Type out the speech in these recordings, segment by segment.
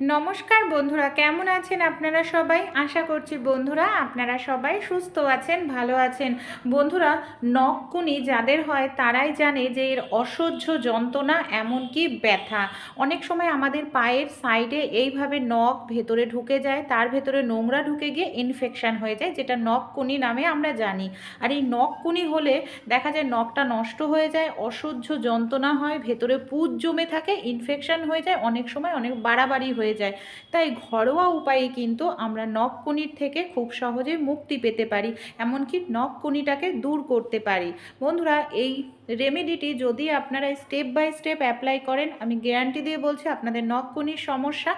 নমস্কার বন্ধুরা, কেমন আছেন আপনারা সবাই? আশা করছি বন্ধুরা আপনারা সবাই সুস্থ আছেন, ভালো আছেন। বন্ধুরা, নখকুনি যাদের হয় তারাই জানে যে এর অসহ্য যন্ত্রণা এমনকি ব্যথা। অনেক সময় আমাদের পায়ের সাইডে এইভাবে নখ ভেতরে ঢুকে যায়, তার ভেতরে নোংরা ঢুকে গিয়ে ইনফেকশান হয়ে যায়, যেটা নখকুনি নামে আমরা জানি। আর এই নখকুনি হলে দেখা যায় নখটা নষ্ট হয়ে যায়, অসহ্য যন্ত্রণা হয়, ভেতরে পুজ জমে থাকে ইনফেকশন হয়ে যায়, অনেক সময় অনেক বাড়াবাড়ি হয়ে যায়। তাই ঘরোয়া উপায়ে কিন্তু আমরা নখকুনির থেকে খুব সহজে মুক্তি পেতে পারি, এমনকি নখকুনিটাকে দূর করতে পারি। বন্ধুরা, এই রেমেডিটি যদি আপনারা স্টেপ বাই স্টেপ অ্যাপ্লাই করেন, আমি গ্যারান্টি দিয়ে বলছি আপনাদের নখকুনির সমস্যা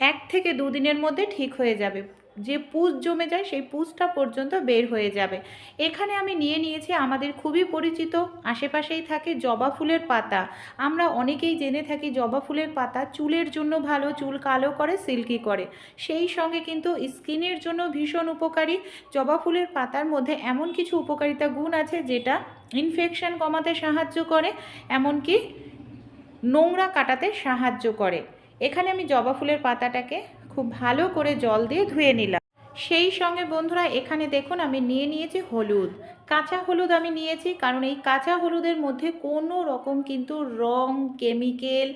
এক থেকে দুদিনের মধ্যে ঠিক হয়ে যাবে। যে পুজ জমে যায় সেই পুজটা পর্যন্ত বের হয়ে যাবে। এখানে আমি নিয়ে নিয়েছি আমাদের খুবই পরিচিত, আশেপাশেই থাকে জবা ফুলের পাতা। আমরা অনেকেই জেনে থাকি জবা ফুলের পাতা চুলের জন্য ভালো, চুল কালো করে, সিল্কি করে। সেই সঙ্গে কিন্তু স্কিনের জন্য ভীষণ উপকারী। জবা ফুলের পাতার মধ্যে এমন কিছু উপকারিতা গুণ আছে যেটা ইনফেকশন কমাতে সাহায্য করে, এমনকি নোংরা কাটাতে সাহায্য করে। এখানে আমি জবা ফুলের পাতাটাকে খুব ভালো করে জল দিয়ে ধুয়ে নিলাম। সেই সঙ্গে বন্ধুরা, এখানে দেখুন আমি নিয়ে নিয়েছি হলুদ। কাঁচা হলুদ আমি নিয়েছি, কারণ এই কাঁচা হলুদের মধ্যে কোনো রকম কিন্তু রং, কেমিক্যাল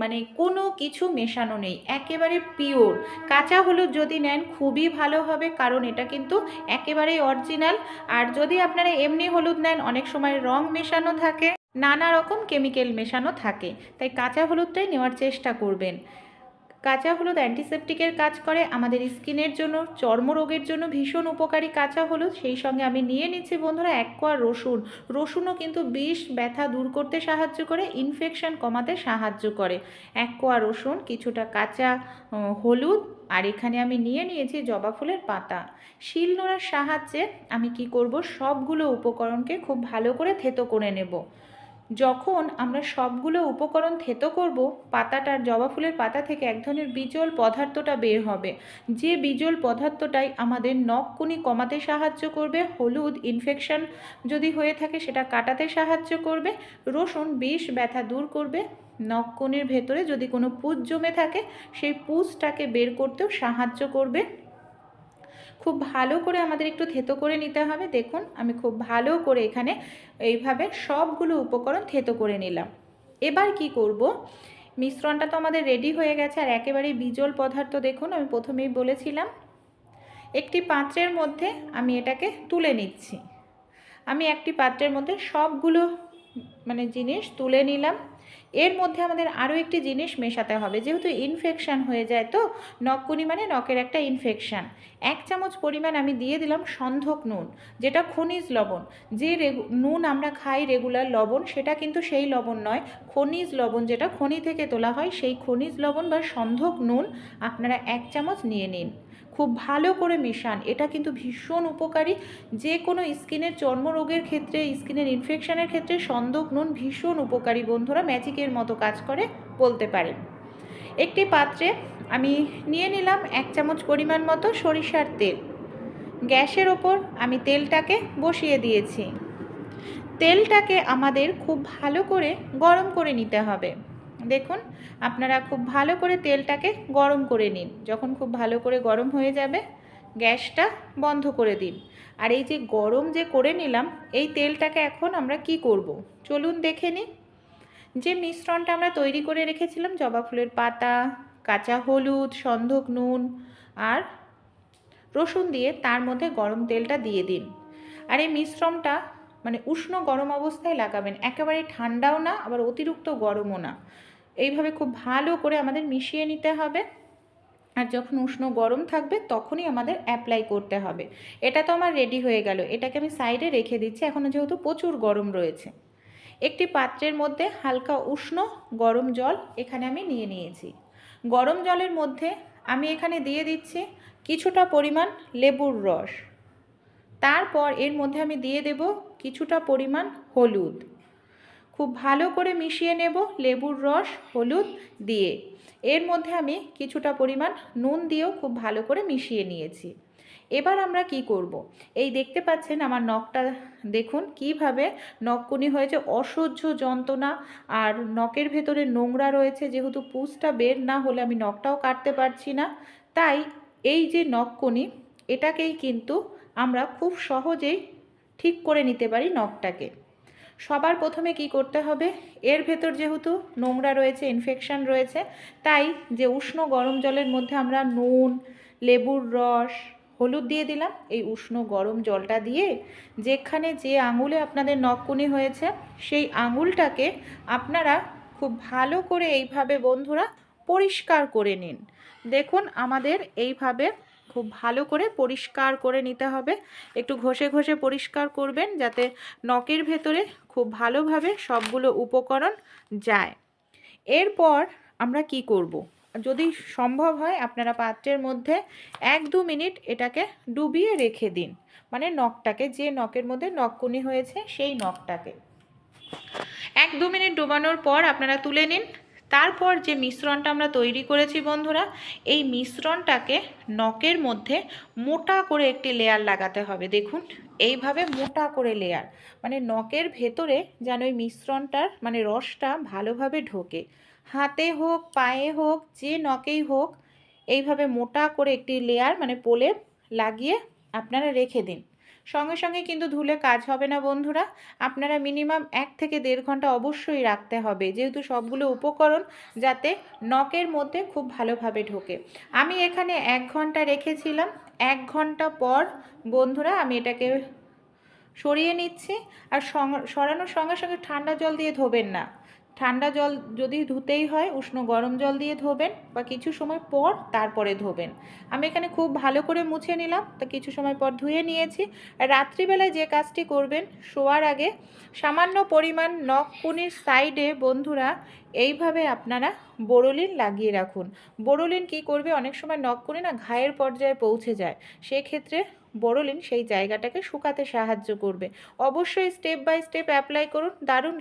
মানে কোনো কিছু মেশানো নেই। একেবারে পিওর। কাঁচা হলুদ যদি নেন খুবই ভালো হবে, কারণ এটা কিন্তু একেবারেই অরিজিনাল। আর যদি আপনারা এমনি হলুদ নেন, অনেক সময় রং মেশানো থাকে, নানা রকম কেমিক্যাল মেশানো থাকে। তাই কাঁচা হলুদটাই নেওয়ার চেষ্টা করবেন। কাঁচা হলুদ অ্যান্টিসেপটিকের কাজ করে, আমাদের স্কিনের জন্য, চর্মরোগের জন্য ভীষণ উপকারী কাঁচা হলুদ। সেই সঙ্গে আমি নিয়ে নিচ্ছি বন্ধুরা এক কোয়া রসুন। রসুনও কিন্তু বিষ, ব্যথা দূর করতে সাহায্য করে ইনফেকশন কমাতে সাহায্য করে। এক কোয়া রসুন, কিছুটা কাঁচা হলুদ, আর এখানে আমি নিয়ে নিয়েছি জবা ফুলের পাতা। শিল নোড়ার সাহায্যে আমি কি করব? সবগুলো উপকরণকে খুব ভালো করে থেতো করে নেব। যখন আমরা সবগুলো উপকরণ থেতো করব, পাতাটার জবা ফুলের পাতা থেকে এক ধরনের বিজল পদার্থটা বের হবে। যে বিজল পদার্থটাই আমাদের নখকুনি কমাতে সাহায্য করবে, হলুদ ইনফেকশন যদি হয়ে থাকে সেটা কাটাতে সাহায্য করবে, রসুন বিষ ব্যথা দূর করবে। নখকুনির ভেতরে যদি কোনো পুজ জমে থাকে, সেই পুজটাকে বের করতেও সাহায্য করবে। খুব ভালো করে আমাদের একটু থেতো করে নিতে হবে। দেখুন, আমি খুব ভালো করে এখানে এইভাবে সবগুলো উপকরণ থেতো করে নিলাম। এবার কি করব? মিশ্রণটা তো আমাদের রেডি হয়ে গেছে আর একেবারেই বিজল পদার্থ দেখুন, আমি প্রথমেই বলেছিলাম। একটি পাত্রের মধ্যে আমি এটাকে তুলে নিচ্ছি। আমি একটি পাত্রের মধ্যে সবগুলো মানে জিনিস তুলে নিলাম। এর মধ্যে আমাদের আরও একটি জিনিস মেশাতে হবে, যেহেতু ইনফেকশান হয়ে যায় তো, নখকুনি মানে নখের একটা ইনফেকশান এক চামচ পরিমাণ আমি দিয়ে দিলাম সন্ধক নুন, যেটা খনিজ লবণ। যে নুন আমরা খাই রেগুলার লবণ, সেটা কিন্তু সেই লবণ নয়, খনিজ লবণ যেটা খনি থেকে তোলা হয়, সেই খনিজ লবণ বা সন্ধক নুন আপনারা এক চামচ নিয়ে নিন। খুব ভালো করে মেশান। এটা কিন্তু ভীষণ উপকারী। যে কোনো স্কিনের চর্মরোগের ক্ষেত্রে, স্কিনের ইনফেকশানের ক্ষেত্রে সন্দক নুন ভীষণ উপকারী বন্ধুরা। ম্যাজিকের মতো কাজ করে বলতে পারেন। একটি পাত্রে আমি নিয়ে নিলাম এক চামচ পরিমাণ মতো সরিষার তেল। গ্যাসের ওপর আমি তেলটাকে বসিয়ে দিয়েছি। তেলটাকে আমাদের খুব ভালো করে গরম করে নিতে হবে। দেখুন, আপনারা খুব ভালো করে তেলটাকে গরম করে নিন। যখন খুব ভালো করে গরম হয়ে যাবে, গ্যাসটা বন্ধ করে দিন। আর এই যে গরম যে করে নিলাম, এই তেলটাকে এখন আমরা কি করব? চলুন দেখে নিই। যে মিশ্রণটা আমরা তৈরি করে রেখেছিলাম, জবা ফুলের পাতা, কাঁচা হলুদ, সন্ধক, নুন আর রসুন দিয়ে তার মধ্যে গরম তেলটা দিয়ে দিন। আর এই মিশ্রণটা মানে উষ্ণ গরম অবস্থায় লাগাবেন। একেবারে ঠান্ডাও না, আবার অতিরিক্ত গরমও না। এইভাবে খুব ভালো করে আমাদের মিশিয়ে নিতে হবে। আর যখন উষ্ণ গরম থাকবে, তখনই আমাদের অ্যাপ্লাই করতে হবে। এটা তো আমার রেডি হয়ে গেল। এটাকে আমি সাইডে রেখে দিচ্ছি। এখনও যেহেতু প্রচুর গরম রয়েছে। একটি পাত্রের মধ্যে হালকা উষ্ণ গরম জল এখানে আমি নিয়ে নিয়েছি। গরম জলের মধ্যে আমি এখানে দিয়ে দিচ্ছি কিছুটা পরিমাণ লেবুর রস। তারপর এর মধ্যে আমি দিয়ে দেব কিছুটা পরিমাণ হলুদ। খুব ভালো করে মিশিয়ে নেব লেবুর রস, হলুদ দিয়ে। এর মধ্যে আমি কিছুটা পরিমাণ নুন দিয়েও খুব ভালো করে মিশিয়ে নিয়েছি। এবার আমরা কি করব। এই দেখতে পাচ্ছেন আমার নখটা, দেখুন কীভাবে নখকুনি হয়েছে, অসহ্য যন্ত্রণা। আর নখের ভেতরে নোংরা রয়েছে, যেহেতু পুষটা বের না হলে আমি নখটাও কাটতে পারছি না। তাই এই যে নখকুনি, এটাকেই কিন্তু আমরা খুব সহজেই ঠিক করে নিতে পারি নখটাকে। সবার প্রথমে কি করতে হবে? এর ভেতর যেহেতু নোংরা রয়েছে ইনফেকশন রয়েছে, তাই যে উষ্ণ গরম জলের মধ্যে আমরা নুন, লেবুর রস, হলুদ দিয়ে দিলাম। এই উষ্ণ গরম জলটা দিয়ে যেখানে যে আঙুলে আপনাদের নখকুনি হয়েছে, সেই আঙুলটাকে আপনারা খুব ভালো করে এইভাবে বন্ধুরা পরিষ্কার করে নিন। দেখুন, আমাদের এইভাবে খুব ভালো করে পরিষ্কার করে নিতে হবে। একটু ঘষে ঘষে পরিষ্কার করবেন যাতে নখের ভেতরে খুব ভালোভাবে সবগুলো উপকরণ যায়। এরপর আমরা কি করব। যদি সম্ভব হয় আপনারা পাত্রের মধ্যে এক দু মিনিট এটাকে ডুবিয়ে রেখে দিন। মানে নখটাকে, যে নখের মধ্যে নখকুনি হয়েছে সেই নখটাকে। এক দু মিনিট ডুবানোর পর আপনারা তুলে নিন। তারপর যে মিশ্রণটা আমরা তৈরি করেছি বন্ধুরা, এই মিশ্রণটাকে নখের মধ্যে মোটা করে একটি লেয়ার লাগাতে হবে। দেখুন, এইভাবে মোটা করে লেয়ার মানে নখের ভেতরে যেন ওই মিশ্রণটার মানে রসটা ভালোভাবে ঢোকে। হাতে হোক, পায়ে হোক, যে নখেই হোক, এইভাবে মোটা করে একটি লেয়ার মানে পোলে লাগিয়ে আপনারা রেখে দিন। সঙ্গে সঙ্গে কিন্তু ধুলে কাজ হবে না বন্ধুরা। আপনারা মিনিমাম এক থেকে দেড় ঘণ্টা অবশ্যই রাখতে হবে। যেহেতু সবগুলো উপকরণ যাতে নখের মধ্যে খুব ভালোভাবে ঢোকে। আমি এখানে এক ঘণ্টা রেখেছিলাম। এক ঘণ্টা পর বন্ধুরা আমি এটাকে সরিয়ে নিচ্ছি। আর সরানোর সঙ্গে সঙ্গে ঠান্ডা জল দিয়ে ধোবেন না। ঠান্ডা জল যদি ধুতেই হয়, উষ্ণ গরম জল দিয়ে ধোবেন বা কিছু সময় পর তারপরে ধোবেন। আমি এখানে খুব ভালো করে মুছে নিলাম, তা কিছু সময় পর ধুয়ে নিয়েছি। রাত্রিবেলায় যে কাজটি করবেন, শোয়ার আগে সামান্য পরিমাণ নখকুনির সাইডে বন্ধুরা এইভাবে আপনারা বোরোলিন লাগিয়ে রাখুন। বোরোলিন কি করবে? অনেক সময় নখকুনি না ঘায়ের পর্যায়ে পৌঁছে যায়। সেক্ষেত্রে বোরোলিন সেই জায়গাটাকে শুকাতে সাহায্য করবে। অবশ্যই স্টেপ বাই স্টেপ অ্যাপ্লাই করুন, দারুণ